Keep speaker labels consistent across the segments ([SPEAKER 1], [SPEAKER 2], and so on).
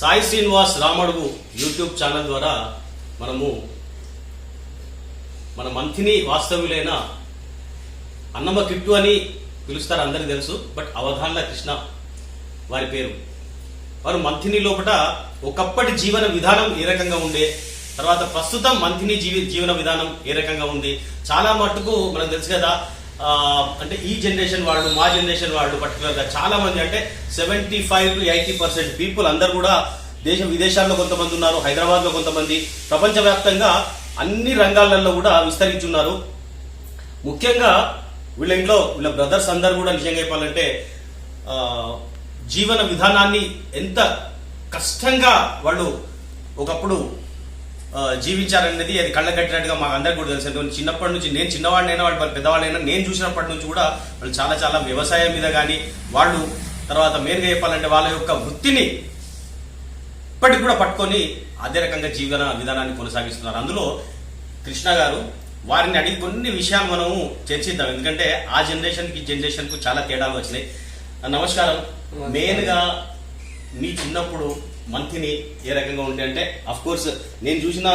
[SPEAKER 1] Sai Srinivas Ramadugu YouTube channel ద్వారా మనము మన మంథిని వాస్తవ్యులైన అన్నమ్మ కిట్టు అని పిలుస్తారు అందరికీ తెలుసు. బట్ అవధాన్ల కృష్ణ వారి పేరు. వారు మంథిని లోపల ఒకప్పటి జీవన విధానం ఏ రకంగా ఉండే తర్వాత ప్రస్తుతం మంథిని జీవి జీవన విధానం ఏ రకంగా ఉంది చాలా మట్టుకు మనకు తెలుసు కదా అంటే ఈ జనరేషన్ వాళ్ళు మా జనరేషన్ వాళ్ళు పర్టికులర్గా చాలా మంది అంటే seventy five to eighty percent people అందరు కూడా దేశ విదేశాల్లో కొంతమంది ఉన్నారు హైదరాబాద్లో కొంతమంది ప్రపంచవ్యాప్తంగా అన్ని రంగాలలో కూడా విస్తరించున్నారు. ముఖ్యంగా వీళ్ళ ఇంట్లో వీళ్ళ బ్రదర్స్ అందరు కూడా నిజంగా చెప్పాలంటే జీవన విధానాన్ని ఎంత కష్టంగా వాళ్ళు ఒకప్పుడు జీవించారనేది అది కళ్ళ కట్టినట్టుగా మాకు అందరికి కూడా తెలుసు. ఎందుకంటే చిన్నప్పటి నుంచి నేను చిన్నవాడినైనా వాళ్ళు పెద్దవాళ్ళైనా నేను చూసినప్పటి నుంచి కూడా వాళ్ళు చాలా చాలా వ్యవసాయం మీద కానీ వాళ్ళు తర్వాత మెయిన్గా చెప్పాలంటే వాళ్ళ యొక్క వృత్తిని ఇప్పటికి కూడా పట్టుకొని అదే రకంగా జీవన విధానాన్ని కొనసాగిస్తున్నారు. అందులో కృష్ణ గారు వారిని అడిగి కొన్ని విషయాలు మనము చర్చిద్దాం. ఎందుకంటే ఆ జనరేషన్కి జనరేషన్కు చాలా తేడాలు వచ్చినాయి. నమస్కారం. మెయిన్గా మీ చిన్నప్పుడు మంత్ని ఏ రకంగా ఉంటే అంటే అఫ్ కోర్స్ నేను చూసిన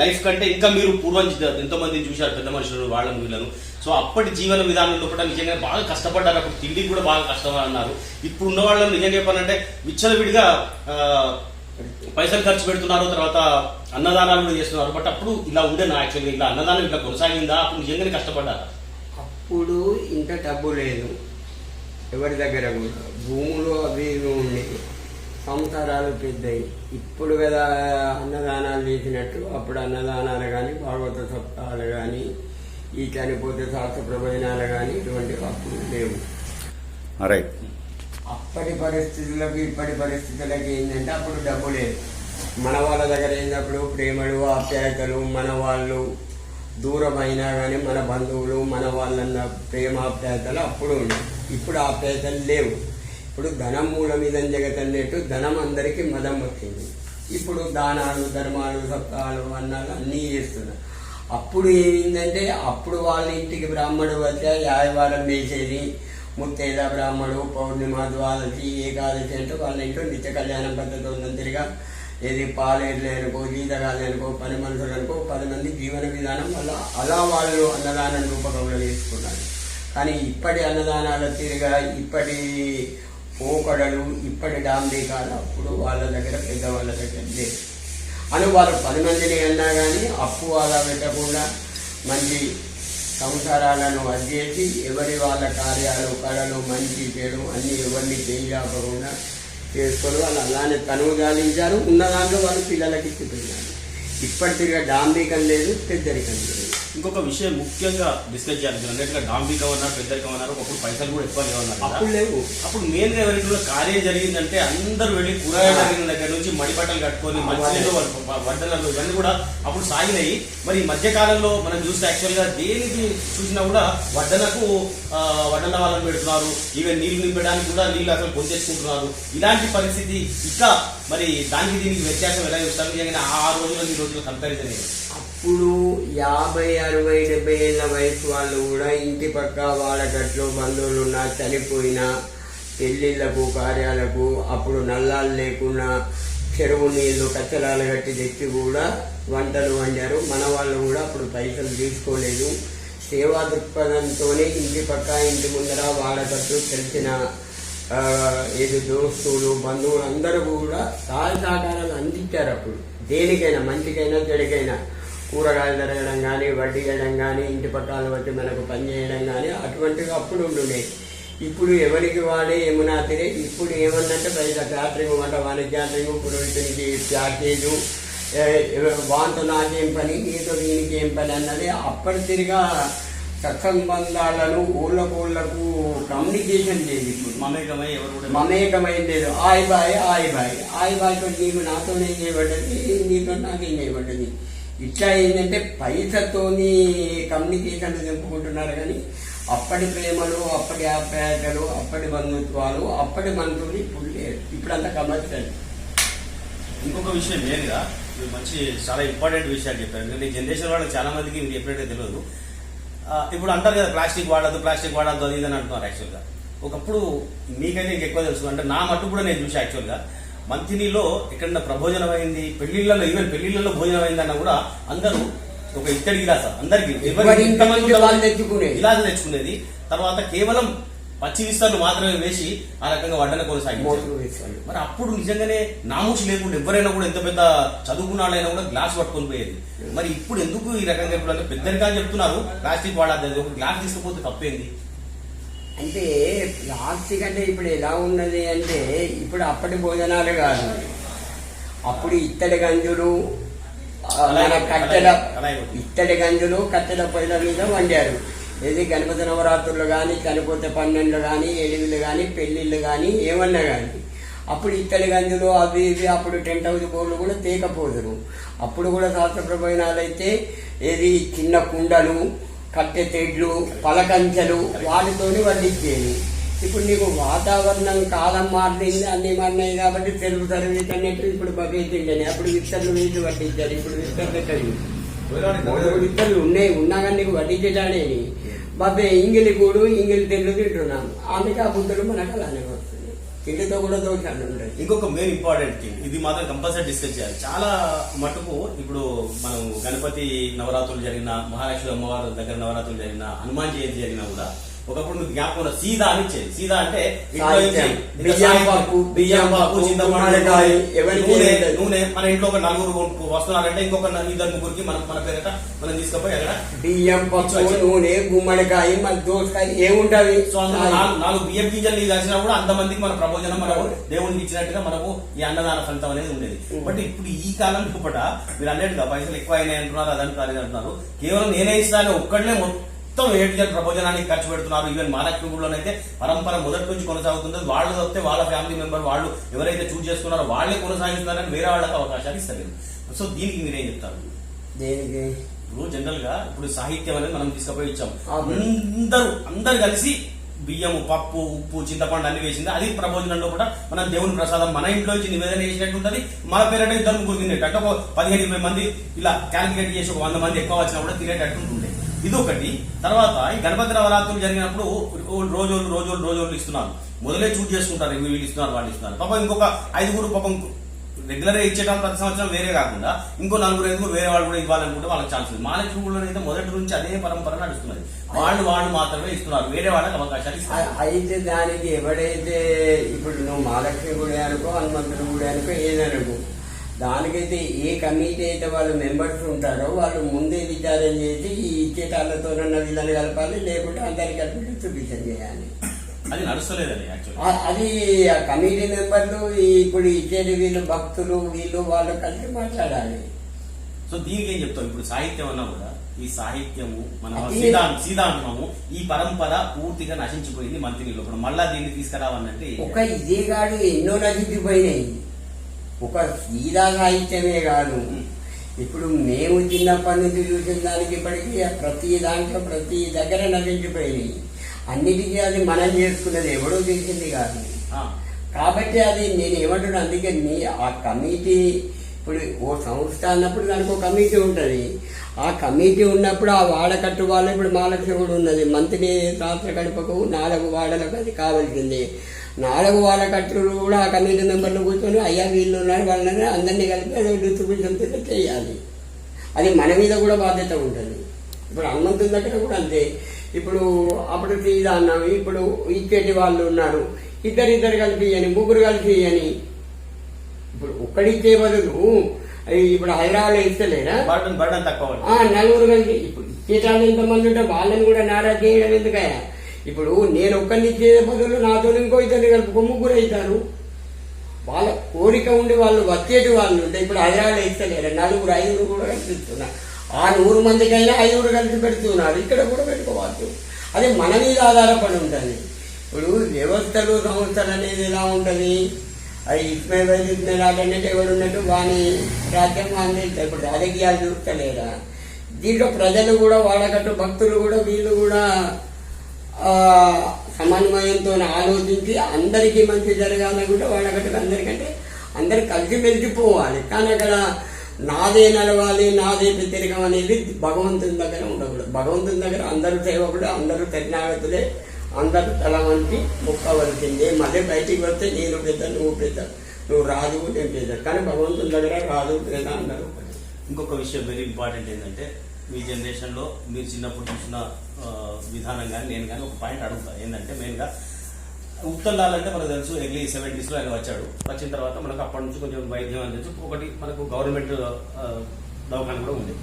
[SPEAKER 1] లైఫ్ కంటే ఇంకా మీరు పూర్వం ఎంతో మందిని చూశారు పెద్ద మనుషులు వాళ్ళని వీళ్ళను. సో అప్పటి జీవన విధానంలో కూడా నిజంగా బాగా కష్టపడ్డారు. అప్పుడు తిండి కూడా బాగా కష్టపడన్నారు ఇప్పుడు ఉన్న వాళ్ళని నిజంగా చెప్పాలంటే విచ్చలవిడిగా పైసలు ఖర్చు పెడుతున్నారు తర్వాత అన్నదానాలు కూడా చేస్తున్నారు. బట్ అప్పుడు ఇలా ఉండే నా యాక్చువల్గా? ఇలా అన్నదానం ఇట్లా కొనసాగిందా? అప్పుడు నిజంగానే కష్టపడ్డారా?
[SPEAKER 2] అప్పుడు ఇంకా డబ్బు లేదు. ఎవరి దగ్గర? భూములు అవి ఉండేవి సంసారాలు పెద్దవి ఇప్పుడు కదా అన్నదానాలు చేసినట్టు అప్పుడు అన్నదానాలు కానీ భాగవత సప్తాహాలు కానీ ఈ చనిపోతే శాస్త్ర ప్రవచనాలు కానీ ఇటువంటివి అప్పుడు లేవు.
[SPEAKER 3] రైట్
[SPEAKER 2] అప్పటి పరిస్థితులకు ఇప్పటి పరిస్థితులకు ఏంటంటే అప్పుడు డబ్బు లేదు. మన వాళ్ళ దగ్గర ఏంటప్పుడు ప్రేమలు ఆప్యాయతలు మన వాళ్ళు దూరమైనా కానీ మన బంధువులు మన వాళ్ళన్న ప్రేమ ఆప్యాయతలు అప్పుడు ఉన్నాయి ఇప్పుడు ఆప్యాయతలు లేవు. ఇప్పుడు ధనం మూలమిదం జగత్ అన్నట్టు ధనం అందరికీ మదం వచ్చింది. ఇప్పుడు దానాలు ధర్మాలు సప్తాలు అన్నాలు అన్నీ చేస్తున్నారు. అప్పుడు ఏమైందంటే అప్పుడు వాళ్ళ ఇంటికి బ్రాహ్మడు వచ్చా యాయవారం వేసేది ముత్తైద బ్రాహ్మడు పౌర్ణిమ ద్వాదశి ఏకాదశి అంటే వాళ్ళ ఇంట్లో నిత్య కళ్యాణం పద్ధతి ఉందంతరిగా ఏది పాలేర్లు అనుకో జీతగాళ్ళు అనుకో పని మనుషులు అనుకో పది మంది జీవన విధానం వల్ల అలా వాళ్ళు అన్నదానం రూపకంలో చేసుకున్నారు. కానీ ఇప్పటి అన్నదానాల తీరుగా ఇప్పటి పోకడలు ఇప్పటి డాంబికాలు అప్పుడు వాళ్ళ దగ్గర పెద్దవాళ్ళ దగ్గర లేదు అని వాళ్ళు పది మందిని అన్నా కానీ అప్పు అలా పెట్టకుండా మంచి సంసారాలను అధ్యేసి ఎవరి వాళ్ళ కార్యాలు కళలు మంచి చేయడం అన్నీ ఎవరిని చేయకుండా చేసుకొని వాళ్ళు అలానే తనువు గాలించారు. ఉన్న దాంట్లో వాళ్ళు పిల్లలకి ఇచ్చిపోయినారు ఇప్పటిగా డాంబికం లేదు పెద్దరికం లేదు.
[SPEAKER 1] ఇంకొక విషయం ముఖ్యంగా డిస్కస్ చేయాలి. అన్నట్టుగా డాంబికం అన్నారు పెద్దరికం అన్నారు ఒకప్పుడు పైసలు కూడా ఎక్కువగా ఉన్నారు కదా.
[SPEAKER 2] అప్పుడు లేవు.
[SPEAKER 1] అప్పుడు మెయిన్గా ఎవరికి కార్యం జరిగిందంటే అందరూ వెళ్ళి కూరగాయలు జరిగిన దగ్గర నుంచి మడి బట్టలు కట్టుకొని మంచినీళ్ళు వ- వడ్డనలు ఇవన్నీ కూడా అప్పుడు సాగినాయి. మరి ఈ మధ్య కాలంలో మనం చూస్తే యాక్చువల్గా దేనికి చూసినా కూడా వడ్డనకు ఆ, వడ్డన వాళ్ళని పెడుతున్నారు. ఈవెన్ నీళ్ళు నింపడానికి కూడా నీళ్ళు అసలు పొందేసుకుంటున్నారు ఇలాంటి పరిస్థితి ఇంకా మరి దానికి దీనికి వ్యత్యాసం ఎలా చూస్తారు ఆ రోజులు ఈ రోజులు కంపారిజన్
[SPEAKER 2] అప్పుడు యాభై అరవై డెబ్బై ఏళ్ళ వయసు వాళ్ళు కూడా ఇంటి పక్క వాళ్ళకట్లో బంధువులు ఉన్నా చనిపోయినా పెళ్ళిళ్ళకు కార్యాలకు అప్పుడు నల్లాలు లేకుండా చెరువు నీళ్ళు కచ్చలాలు కట్టి తెచ్చి కూడా వంటలు వండారు. మన వాళ్ళు కూడా అప్పుడు పైసలు తీసుకోలేదు. సేవా దృక్పథంతోనే ఇంటి పక్క ఇంటి ముందర వాళ్ళకట్టు తెలిసిన ఏదో ఏది దోస్తులు బంధువులు అందరూ కూడా సహాయ సహకారాలు అందించారు అప్పుడు. దేనికైనా మంచికైనా చెడుకైనా. కూరగాయలు జరగడం కానీ వడ్డీ వేయడం కానీ ఇంటి పట్టాలు బట్టి మనకు పని చేయడం కానీ అటువంటివి అప్పుడు ఉండుండే ఇప్పుడు ఎవరికి వాడే ఏమునా తిరే ఇప్పుడు ఏమన్నంటే బయట క్యాటరింగ్ వంట వాణిజ్యాటరింగ్ పురోహితునికి ప్యాకేజు ఏ, వాంతో నాకేం పని నీతో దీనికి ఏం పని అన్నది అప్పటి తిరిగా సత్సంబంధాలను ఊళ్ళకు ఊళ్ళకు కమ్యూనికేషన్ చేయదు ఇప్పుడు.
[SPEAKER 1] మమేకమై ఎవరు
[SPEAKER 2] మమేకమైంది లేదు. ఆయి బాయ్ ఆయి బాయ్. ఆయి బాయ్తో నీకు నాతోనే చేయబడ్డది? నీతో నాకేం చేయబడ్డది? ఇట్లా ఏంటంటే పైసతోని కమ్యూనికేషన్ చెప్పుకుంటున్నారు కానీ అప్పటి ప్రేమలు అప్పటి ఆప్యాయతలు అప్పటి బంధుత్వాలు అప్పటి మనుషులు ఇప్పుడు లేదు ఇప్పుడంతా కమర్షియల్
[SPEAKER 1] ఇంకొక విషయం మెయిన్గా మీరు మంచి చాలా ఇంపార్టెంట్ విషయాలు చెప్పారు. ఎందుకంటే జనరేషన్ వాళ్ళకి చాలా మందికి మీరు ఎప్పుడైతే తెలియదు. ఇప్పుడు అంటారు కదా ప్లాస్టిక్ వాడద్దు ప్లాస్టిక్ వాడద్దు అది ఇది అని అంటున్నారు యాక్చువల్గా ఒకప్పుడు మీకైతే ఇంకెక్కువ తెలుసు. అంటే నా మట్టు కూడా నేను చూసి యాక్చువల్గా మంతినిలో ఎక్కడన్నా ప్రభోజనం అయింది పెళ్ళిళ్ళలో ఈవెన్ పెళ్ళిళ్ళలో భోజనం అయిందన్నా కూడా అందరూ ఒక ఇత్తడి గిలాస అందరికి. గిలాస తెచ్చుకునేది. తర్వాత కేవలం పచ్చి విస్తరణ మాత్రమే వేసి ఆ రకంగా వడ్డన కొనసాగించారు. మరి అప్పుడు నిజంగానే నామూసి లేకుండా ఎవరైనా కూడా ఎంత పెద్ద చదువుకున్న వాళ్ళైనా కూడా గ్లాస్ పట్టుకొని పోయేది. మరి ఇప్పుడు ఎందుకు ఈ రకంగా ఇప్పుడు అంటే పెద్దరిగా చెప్తున్నారు. ప్లాస్టిక్ వాడద్దు ఒక గ్లాస్ తీసుకుపోతే తప్పేంది?
[SPEAKER 2] అంటే ప్లాస్టిక్ అంటే ఇప్పుడు ఎలా ఉన్నది అంటే ఇప్పుడు అప్పటి భోజనాలు కాదు. అప్పుడు ఇత్తడి గంజులు మన కట్టెల. ఇత్తడి గంజులు కట్టెల పొయ్యిల మీద వండారు. ఏది గణపతి నవరాత్రులు కానీ చనిపోతే పన్నెండులు కానీ ఎనిమిది కానీ పెళ్ళిళ్ళు కానీ ఏమన్నా కానీ అప్పుడు ఇత్తడి గంజులు అవి ఇవి అప్పుడు టెంట్ హౌస్ బోర్లు కూడా తేకపోదురు. అప్పుడు కూడా శాస్త్ర ప్రభోజనాలు అయితే ఏది చిన్న కుండలు కట్టె తెడ్లు పలకంచెలు వాటితోని వడ్డించేది ఇప్పుడు నీకు వాతావరణం కాలం మారింది అన్ని మారినాయి కాబట్టి తెలుగు సర్వీస్ అన్నట్టు ఇప్పుడు బకెట్ అప్పుడు విత్తర్లు వీళ్ళు వడ్డించారు ఇప్పుడు విత్తర్లు పెట్టండి విత్తర్లు ఉన్నాయి ఉన్నా కానీ నీకు వడ్డించడానే బాబే ఇంగిలి కూడు ఇంగిలి తెల్లు తింటున్నాం. అందుకే ఆ బుద్ధుడు మనకు అలానే వస్తుంది తిండితో కూడా దోషాలు ఉంటాయి.
[SPEAKER 1] ఇంకొక మెయిన్ ఇంపార్టెంట్ థింగ్ ఇది మాత్రం కంపల్సరీ డిస్కస్ చేయాలి. చాలా మటుకు ఇప్పుడు మనం గణపతి నవరాత్రులు జరిగిన మహాలక్ష్మి అమ్మవారి దగ్గర నవరాత్రులు జరిగిన హనుమాన్ జయంతి జరిగినా కూడా ఒకప్పుడు మీకు జ్ఞాపకం సీదా అని ఇచ్చేది. సీదా అంటే
[SPEAKER 2] బియ్యం పప్పు,
[SPEAKER 1] బియ్యం పప్పు నూనె? నూనె మన ఇంట్లో ఒక నలుగురు కొనుక్కు వస్తున్నారంటే ఇంకొక ఇద్దరు ముగ్గురికి మనం మన పేరట మనం తీసుకుపోయి అక్కడ
[SPEAKER 2] బియ్యం పప్పు నూనె గుమ్మడికాయ మరి దోసకాయ ఏముంటది
[SPEAKER 1] సో నాలుగు బియ్యం గింజలు నీకు కలిసినా కూడా అంతమందికి మన ప్రబోజనం మనము దేవునికి ఇచ్చినట్టుగా మనము ఈ అన్నదాన ఫలితం అనేది ఉండేది. బట్ ఇప్పుడు ఈ కాలం లోపల మీరు అన్నట్టుగా పైసలు ఎక్కువ అయినాయి అంటున్నారు అదంటున్నారు ఇది అంటున్నారు కేవలం నేనే ఇస్తాను ఒక్కడనే మొత్తం ఏడు జన్ ప్రబోజనానికి ఖర్చు పెడుతున్నారు. ఈవెన్ గుడిలోనైతే పరంపర మొదటి నుంచి కొనసాగుతుంది. వాళ్ళు వస్తే వాళ్ళ ఫ్యామిలీ మెంబర్ వాళ్ళు ఎవరైతే చూస్ చేసుకున్నారో వాళ్ళే కొనసాగిస్తున్నారని వేరే వాళ్ళకి అవకాశాలు ఇస్తలేదు. సో దీనికి మీరేం చెప్తారు?
[SPEAKER 2] దేనికి?
[SPEAKER 1] ఇప్పుడు జనరల్గా ఇప్పుడు సాహిత్యం అనేది మనం తీసుకుపోయి ఇచ్చాం. అందరూ అందరు కలిసి బియ్యము పప్పు ఉప్పు చింతపండు అన్ని వేసింది. అది ప్రబోజనంలో కూడా మనం దేవుని ప్రసాదం మన ఇంట్లో నుంచి నివేదన చేసినట్టు ఉంటుంది మన పేరంటే ఇద్దరు ముగ్గురు తినేటట్టు. ఒక పదిహేను ఇరవై మంది ఇలా క్యాలిక్యులేట్ చేసి ఒక వంద మంది ఎక్కువ వచ్చినా కూడా తినేటట్టు ఉంటుండే ఇది ఒకటి తర్వాత ఈ గణపతి నవరాత్రులు జరిగినప్పుడు రోజులు రోజులు రోజులు ఇస్తున్నారు. మొదలే చూజ్ చేసుకుంటారు వీళ్ళు ఇస్తున్నారు వాళ్ళు ఇస్తున్నారు. పాపం ఇంకొక ఐదుగురు పాపం రెగ్యులర్గా ఇచ్చేటప్పుడు ప్రతి సంవత్సరం వేరే కాకుండా ఇంకో నలుగురు ఐదుగురు వేరే వాళ్ళు కూడా ఇవ్వాలనుకుంటే వాళ్ళకి ఛాన్స్ ఉంది. మహాలక్ష్మి అయితే మొదటి నుంచి అదే పరంపర నడుస్తున్నది. వాళ్ళు వాళ్ళు మాత్రమే ఇస్తున్నారు. వేరే వాళ్ళకి అవకాశాలు ఇస్తారు
[SPEAKER 2] అయితే దానికి ఎవడైతే ఇప్పుడు నువ్వు మహాలక్ష్మి గుడి అనుకో హనుమంతుడి గుడి అనుకో ఏదనుకో దానికైతే ఏ కమిటీ అయితే వాళ్ళు మెంబర్స్ ఉంటారో వాళ్ళు ముందే విచారం చేసి ఈ ఇచ్చేటాళ్ళతో వీళ్ళని కలపాలి లేకుంటే అందరికి కలిపి చూపించం చేయాలి.
[SPEAKER 1] అది నడుస్తలేదండి
[SPEAKER 2] అది ఆ కమిటీ మెంబర్లు ఇప్పుడు ఇచ్చేది వీళ్ళు భక్తులు వీళ్ళు వాళ్ళు కలిసి మాట్లాడాలి.
[SPEAKER 1] సో దీనికి ఏం చెప్తాం ఇప్పుడు సాహిత్యం అన్నా కూడా ఈ సాహిత్యము మన సీదాంతము ఈ పరంపర పూర్తిగా నశించిపోయింది మంత్రి లోపల మళ్ళా దీన్ని తీసుకురావాలంటే
[SPEAKER 2] ఒక ఇదే కాదు ఎన్నో నశించిపోయినాయి. ఒక సీదా సాహిత్యమే కాదు. ఇప్పుడు మేము చిన్నప్పటి నుంచి చూసిన దానికి ఇప్పటికీ ప్రతి దాంట్లో ప్రతి దగ్గర నశించిపోయినాయి అన్నిటికీ అది మనం చేసుకున్నది ఎవడో చేసింది కాదు. కాబట్టి అది నేను ఏమంటున్నా అందుకే నీ ఆ కమిటీ ఇప్పుడు ఓ సంస్థ అన్నప్పుడు దానికి ఒక కమిటీ ఉంటుంది. ఆ కమిటీ ఉన్నప్పుడు ఆ వాడకట్టు వాళ్ళు ఇప్పుడు మహాలక్ష్మి కూడా ఉన్నది. మంత్రి రాత్రి గడపకు నాలుగు వాడలకు అది కావాల్సింది. నాలుగు వాళ్ళ కట్టులు కూడా ఆ కమిటీ మెంబర్లు కూర్చొని అయ్యా వీళ్ళు ఉన్నారు వాళ్ళని అందరినీ కలిపి అది డిస్ట్రిబ్యూషన్ కింద చేయాలి. అది మన మీద కూడా బాధ్యత ఉంటుంది. ఇప్పుడు హనుమంతుని దగ్గర కూడా అంతే. ఇప్పుడు అప్పుడు తీదా అన్నాం ఇప్పుడు ఇచ్చేటి వాళ్ళు ఉన్నారు. ఇద్దరు ఇద్దరు కలిపి ఇయ్యని ముగ్గురు కలిపి ఇయ్యని. ఇప్పుడు ఒక్కడిచ్చే బదులు ఇప్పుడు హైదరాబాద్లో ఇస్తలేరా? నలుగురు కలిసి ఇప్పుడు ఇచ్చేటాళ్ళు ఎంతమంది ఉంటే వాళ్ళని కూడా నారాజ్ చేయడం ఎందుకయ్యా? ఇప్పుడు నేను ఒక్కరిని చేసే బదులు నాతో ఇంకో ఇద్దరిని కలుపుకో ముగ్గురు అవుతారు. వాళ్ళ కోరిక ఉండి వాళ్ళు వచ్చేటి వాళ్ళు ఉంటే ఇప్పుడు హైదరాబాద్ ఇస్తలేరు నలుగురు ఐదుగురు కూడా కలిసి ఇస్తున్నారు ఆ నూరు మందికైనా ఐదుగురు కలిసి పెడుతున్నారు. ఇక్కడ కూడా పెట్టుకోవచ్చు అది మన మీద ఆధారపడి ఉంటుంది. ఇప్పుడు వ్యవస్థలు సంస్థలు అనేది ఎలా ఉంటుంది? అది ఇస్మే వైద్య ఇస్మే రాజన్నట్టు ఎవడు ఉన్నట్టు వాని రాజ్యం ఇప్పుడు రాజకీయాలు చూస్తలేరా? దీంట్లో ప్రజలు కూడా వాళ్ళకట్టు భక్తులు కూడా వీళ్ళు కూడా సమన్వయంతో ఆలోచించి అందరికీ మంచి జరగాలనుకుంటే వాళ్ళకట్టు అందరికంటే అందరు కలిసి మెలిసిపోవాలి కానీ అక్కడ నాదే నడవాలి నాదే వ్యతిరేకం అనేది భగవంతుని దగ్గర ఉండకూడదు. భగవంతుని దగ్గర అందరూ సేవకుడు అందరూ శరణాగతులే అందరూ తల వంచి మొక్కవలసిందే. మళ్ళీ బయటికి వస్తే నేను పెద్ద నువ్వు పెద్ద నువ్వు రాదు నేను పెద్ద. కానీ భగవంతుని దగ్గర రాదు పెద్ద అందరూ
[SPEAKER 1] ఇంకొక విషయం వెరీ ఇంపార్టెంట్ ఏంటంటే మీ జనరేషన్లో మీరు చిన్నప్పుడు చూసిన విధానం కానీ నేను కానీ ఒక పాయింట్ అడుగుతా. ఏంటంటే మెయిన్గా అంటే మనకు తెలుసు ఎర్లీ సెవెంటీస్లో ఆయన వచ్చాడు. వచ్చిన తర్వాత మనకు అప్పటి నుంచి కొంచెం వైద్యం అని తెలుసు. ఒకటి మనకు గవర్నమెంట్ దవాఖాన కూడా ఉంది.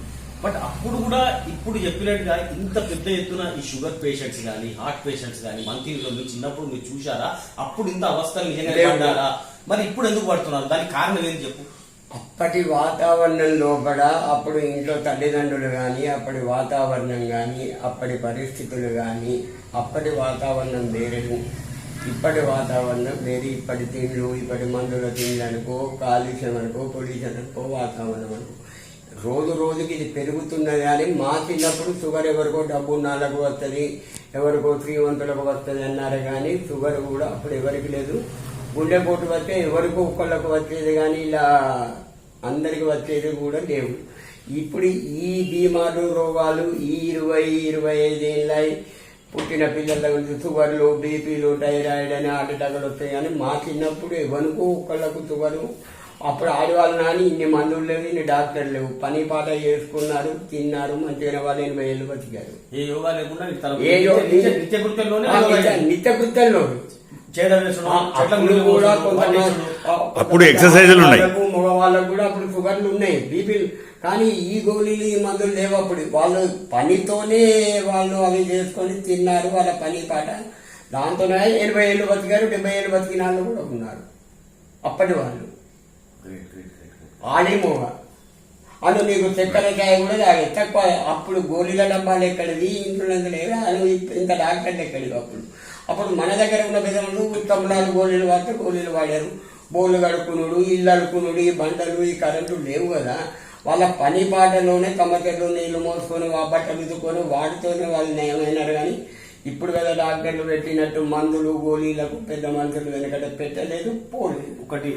[SPEAKER 1] బట్ అప్పుడు కూడా ఇప్పుడు చెప్పినట్టుగా ఇంత పెద్ద ఎత్తున ఈ షుగర్ పేషెంట్స్ కానీ హార్ట్ పేషెంట్స్ కానీ మంత్రిలో మీరు చిన్నప్పుడు మీరు చూశారా? అప్పుడు ఇంత అవస్థలు నిజంగా మరి ఇప్పుడు ఎందుకు పడుతున్నారు? దానికి కారణం ఏంటి చెప్పు.
[SPEAKER 2] అప్పటి వాతావరణం లోపల అప్పుడు ఇంట్లో తల్లిదండ్రులు కానీ అప్పటి వాతావరణం కానీ అప్పటి పరిస్థితులు కానీ అప్పటి వాతావరణం వేరే. ఇప్పటి వాతావరణం వేరే. ఇప్పటి తిండ్లు ఇప్పటి మందుల తిండ్లనుకో కాలుష్యం అనుకో పొల్యూషన్ అనుకో వాతావరణం అనుకో. రోజు రోజుకి ఇది పెరుగుతున్నది కానీ మా చిన్నప్పుడు షుగర్ ఎవరికో డబ్బు నాలుగు వస్తుంది ఎవరికో శ్రీవంతులకు వస్తుంది అన్నారు కానీ షుగర్ కూడా అప్పుడు ఎవరికి లేదు. గుండెపోటు వస్తే ఎవరికో ఒక్కళ్ళకు వచ్చేది కానీ ఇలా అందరికి వచ్చేది కూడా లేవు ఇప్పుడు ఈ బీమారు రోగాలు ఈ ఇరవై ఇరవై ఐదేళ్ళ పుట్టిన పిల్లల గురించి షుగర్లు బీపీలు థైరాయిడ్ అని అటాక్లు వస్తాయి కానీ మా చిన్నప్పుడు ఎవరికో ఒక్కళ్ళకు షుగరు అప్పుడు ఆడవాళ్ళు నాని ఇన్ని మందులు లేవు ఇన్ని డాక్టర్లు లేవు. పని పాట చేసుకున్నారు తిన్నారు మంచిగా వాళ్ళు ఎనభై ఏళ్ళు బతికారు.
[SPEAKER 1] ఏ యోగా లేకుండా నిత్య-
[SPEAKER 2] కృత్యంలో. అప్పుడు
[SPEAKER 3] ఎక్సర్సైజులు ఉన్నాయి.
[SPEAKER 2] మగవాళ్ళకు కూడా అప్పుడు షుగర్లు ఉన్నాయి బీపీలు కానీ ఈ గోళీలు ఈ మందులు లేవు అప్పుడు. వాళ్ళు పనితోనే వాళ్ళు అవి చేసుకొని తిన్నారు వాళ్ళ పని పాట. దాంతోనే ఎనభై ఏళ్ళు బతికారు డెబ్బై ఏళ్ళు బతికిన వాళ్ళు కూడా ఉన్నారు. అప్పటి వాళ్ళు. ఆడిమోగ అను నీకు చక్కెర చాయ్ కూడా తాగే. తక్కువ అప్పుడు గోళీల డబ్బాలు ఎక్కడివి? ఇంట్లో లేదా అను ఇంత డాక్టర్లు ఎక్కడివి అప్పుడు? అప్పుడు మన దగ్గర ఉన్న విధములు తమ్ముడాలు గోళీలు వాడితే గోళీలు వాడారు. బోళ్ళు కడుక్కునుడు ఇల్లు అడుక్కునుడు ఈ బండలు ఈ కరెంటు లేవు కదా. వాళ్ళ పని పాటలోనే కమ్మచెట్లు నీళ్ళు మోసుకొని ఆ బట్టలు ఉతుకొని వాటితోనే వాళ్ళు నయమైనారు కానీ ఇప్పుడు కదా డాక్టర్లు పెట్టినట్టు మందులు గోళీలకు పెద్ద మనుషులు వెనకట పెట్టలేదు పోలేదు.
[SPEAKER 1] ఒకటి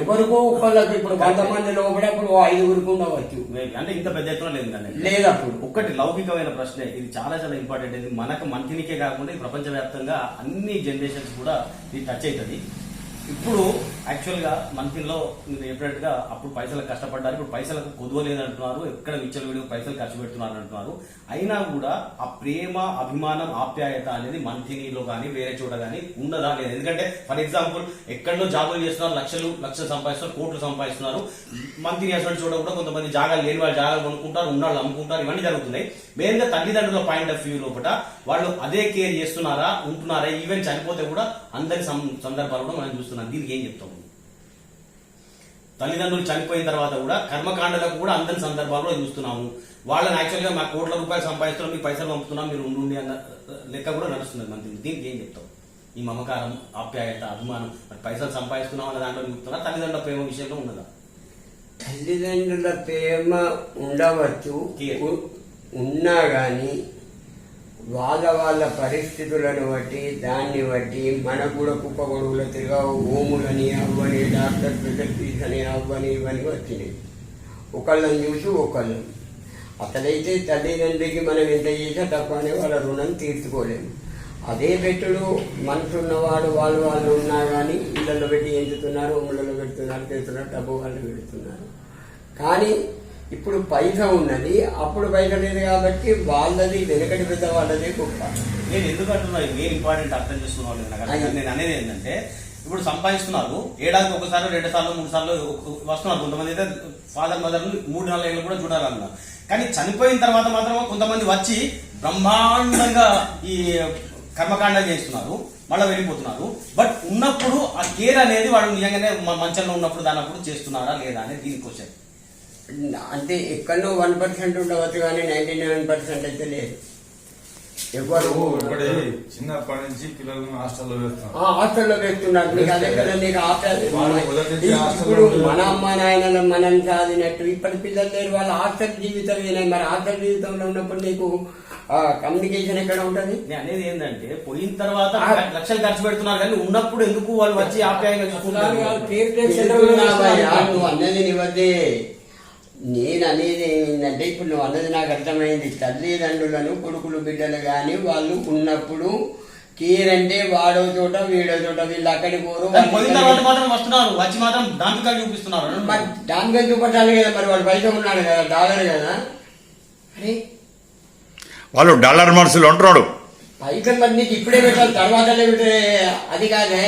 [SPEAKER 2] ఎవరికో ఒకళ్ళకి ఇప్పుడు వంద మంది లోపల అప్పుడు ఐదుగురికి ఉండవచ్చు.
[SPEAKER 1] అంటే ఇంత పెద్ద ఎత్తున లేదు కానీ
[SPEAKER 2] లేదప్పుడు.
[SPEAKER 1] ఒకటి లౌకికమైన ప్రశ్నే. ఇది చాలా చాలా ఇంపార్టెంట్ ఇది మనకు మంతినికే కాకుండా ప్రపంచవ్యాప్తంగా అన్ని జనరేషన్స్ కూడా ఇది టచ్ అవుతుంది. ఇప్పుడు యాక్చువల్గా మీరు చెప్పినట్టుగా అప్పుడు పైసలకు కష్టపడ్డారు ఇప్పుడు పైసలకు కొదవలేదు అంటున్నారు ఎక్కడ విచ్చలు విడిగా పైసలు ఖర్చు పెడుతున్నారు అంటున్నారు అయినా కూడా ఆ ప్రేమ అభిమానం ఆప్యాయత అనేది మంతినిలో కానీ వేరే చోట కానీ ఉండదా లేదు? ఎందుకంటే ఫర్ ఎగ్జాంపుల్ ఎక్కడో జాబులు చేస్తున్నారు లక్షలు లక్షలు సంపాదిస్తున్నారు కోట్లు సంపాదిస్తున్నారు. మంత్రి చేసిన చోట కూడా కొంతమంది జాగాలు లేని వాళ్ళు జాగాలు కొనుక్కుంటారు ఉన్నాళ్ళు అమ్ముకుంటారు ఇవన్నీ జరుగుతున్నాయి. మెయిన్గా తల్లిదండ్రుల పాయింట్ ఆఫ్ వ్యూ లోపల వాళ్ళు అదే కేర్ చేస్తున్నారా ఉంటున్నారా ఈవెన్ చనిపోతే కూడా అందరి సందర్భాలు కూడా మనం చూస్తున్నాం. దీనికి ఏం చెప్తాము తల్లిదండ్రులు చనిపోయిన తర్వాత కూడా కర్మకాండలకు కూడా అందరి సందర్భాల్లో చూస్తున్నాము. వాళ్ళని యాక్చువల్గా మా కోట్ల రూపాయలు సంపాదిస్తున్నాం మీకు పైసలు పంపుతున్నాం మీరు ఉండి అన్న లెక్క కూడా నడుస్తుంది మంత్రి. దీనికి ఏం చెప్తాం ఈ మమకారం ఆప్యాయత అభిమానం మరి పైసలు సంపాదిస్తున్నాం అన్న దాంట్లో చూస్తున్నా తల్లిదండ్రుల ప్రేమ విషయంలో ఉన్నదా?
[SPEAKER 2] తల్లిదండ్రుల ప్రేమ ఉండవచ్చు. ఉన్నా గాని వాళ్ళ వాళ్ళ పరిస్థితులను బట్టి దాన్ని బట్టి మనకు కూడా కుప్ప గొడుగులు తిరిగా ఓములని అవ్వని డాక్టర్ ఫెసిలిటీస్ అని అవ్వని ఇవన్నీ వచ్చినాయి ఒకళ్ళని చూసి ఒకళ్ళు. అతడైతే తల్లిదండ్రికి మనం ఎంత చేసా తక్కువనే వాళ్ళ రుణం తీర్చుకోలేము అదే పెట్టుడు మనసున్నవాడు వాళ్ళు వాళ్ళు ఉన్నా కానీ ఇళ్ళల్లో పెట్టి ఎంచుతున్నారు ఊళ్ళలో పెడుతున్నారు చేస్తున్నారు డబ్బు వాళ్ళు పెడుతున్నారు. కానీ ఇప్పుడు పైస ఉన్నది అప్పుడు పైస లేదు కాబట్టి వాళ్ళది వెనకటి పెద్ద వాళ్ళదే గొప్ప.
[SPEAKER 1] నేను ఎందుకు అంటున్నా మెయిన్ ఇంపార్టెంట్ అర్థం చేసుకున్నాను. నేను. అనేది ఏంటంటే ఇప్పుడు సంపాదిస్తున్నారు ఏడాదికి ఒకసారి రెండు సార్లు మూడు సార్లు వస్తున్నారు. కొంతమంది అయితే ఫాదర్ మదర్ మూడు నాలుగు ఏళ్ళు కూడా చూడాలన్నారు కానీ చనిపోయిన తర్వాత మాత్రం కొంతమంది వచ్చి బ్రహ్మాండంగా ఈ కర్మకాండం చేస్తున్నారు మళ్ళీ వెళ్ళిపోతున్నారు. బట్ ఉన్నప్పుడు ఆ కేర్ అనేది వాళ్ళు నిజంగానే మ- మంచంలో ఉన్నప్పుడు దానప్పుడు చేస్తున్నారా లేదా అనేది దీని క్వశ్చన్
[SPEAKER 2] అంటే ఎక్కడో వన్ పర్సెంట్ ఉండవచ్చు కానీ నైన్టీ నైన్ పర్సెంట్ అయితే లేదు. ఎవరు
[SPEAKER 4] చిన్నప్పటి నుంచి పిల్లలను హాస్టల్లో
[SPEAKER 2] హాస్టల్లో వేస్తున్నారు. మీకు అదే కదా నీకు ఇప్పుడు. మన అమ్మ నాయనలు మనం సాధినట్టు ఇప్పటి పిల్లలు లేరు వాళ్ళ హాస్టల్ జీవితం ఏనాయి మరి హాస్టల్ జీవితంలో ఉన్నప్పుడు నీకు కమ్యూనికేషన్ ఎక్కడ ఉంటుంది?
[SPEAKER 1] అనేది ఏంటంటే పోయిన తర్వాత లక్షలు ఖర్చు పెడుతున్నారు కానీ ఉన్నప్పుడు ఎందుకు వాళ్ళు వచ్చి ఆప్యాయంగా?
[SPEAKER 2] నువ్వు అన్నది నివద్దే నేను అనేది ఏంటంటే ఇప్పుడు నువ్వు అన్నది నాకు అర్థమైంది. తల్లిదండ్రులను కొడుకులు బిడ్డలు కానీ వాళ్ళు ఉన్నప్పుడు కీర్ అంటే వాడో చోట వీడో చోట వీళ్ళు అక్కడికి పోరు
[SPEAKER 1] వస్తున్నారు. వచ్చి మాత్రం దాంపికా చూపిస్తున్నారు.
[SPEAKER 2] మరి దానికే చూపట్టాలి కదా మరి? వాడు పైసా ఉన్నాడు కదా డాలర్ కదా? అరే.
[SPEAKER 3] వాళ్ళు డాలర్ మనుషులు ఉంటున్నాడు
[SPEAKER 2] పైసలు మరి నీకు ఇప్పుడే పెట్టాలి తర్వాత అది కాదే.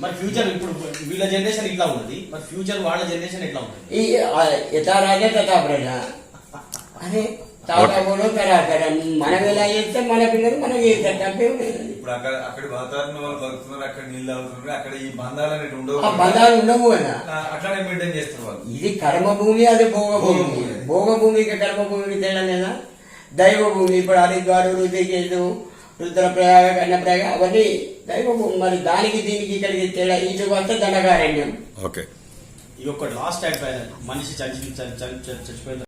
[SPEAKER 1] మరి ఫ్యూచర్ ఇప్పుడు వీళ్ళ జనరేషన్ ఇట్లా ఉన్నది. మరి ఫ్యూచర్ వాళ్ళ జనరేషన్ ఎట్లా ఉంటుంది?
[SPEAKER 2] ఈ ఆ, యథా రాజా తథా ప్రజ. పోలో తరాతర మనం ఎలా చేస్తే మన పిల్లలు మనకి చేస్తారు తప్పేం
[SPEAKER 4] ఇప్పుడు అక్కడ అక్కడ వాతావరణం వాళ్ళు బతుకుతున్నారు అక్కడ నీళ్ళు అవుతున్నారు అక్కడ ఈ బంధాలు అనేవి ఉండవు
[SPEAKER 2] ఆ బంధాలు ఉండవు కదా.
[SPEAKER 4] అట్లానే మెయింటైన్ చేస్తారు వాళ్ళు.
[SPEAKER 2] ఇది కర్మభూమి అది భోగభూమి.
[SPEAKER 4] భోగభూమి.
[SPEAKER 2] భోగభూమికి కర్మభూమికి తేడా లేదా? దైవభూమి ఇప్పుడు హరిద్వారు ఋషికేశు రుద్రప్రయాగ కన్నప్రయాగ అవన్నీ దైవభూమి మరి దానికి దీనికి ఇక్కడికి తేడా ఇటు వస్తే దండకారణ్యం.
[SPEAKER 3] ఓకే.
[SPEAKER 1] ఈ యొక్క లాస్ట్ యాక్ట్ మనిషి చచ్చి చచ్చి- చచ్చి- చచ్చిపోయిన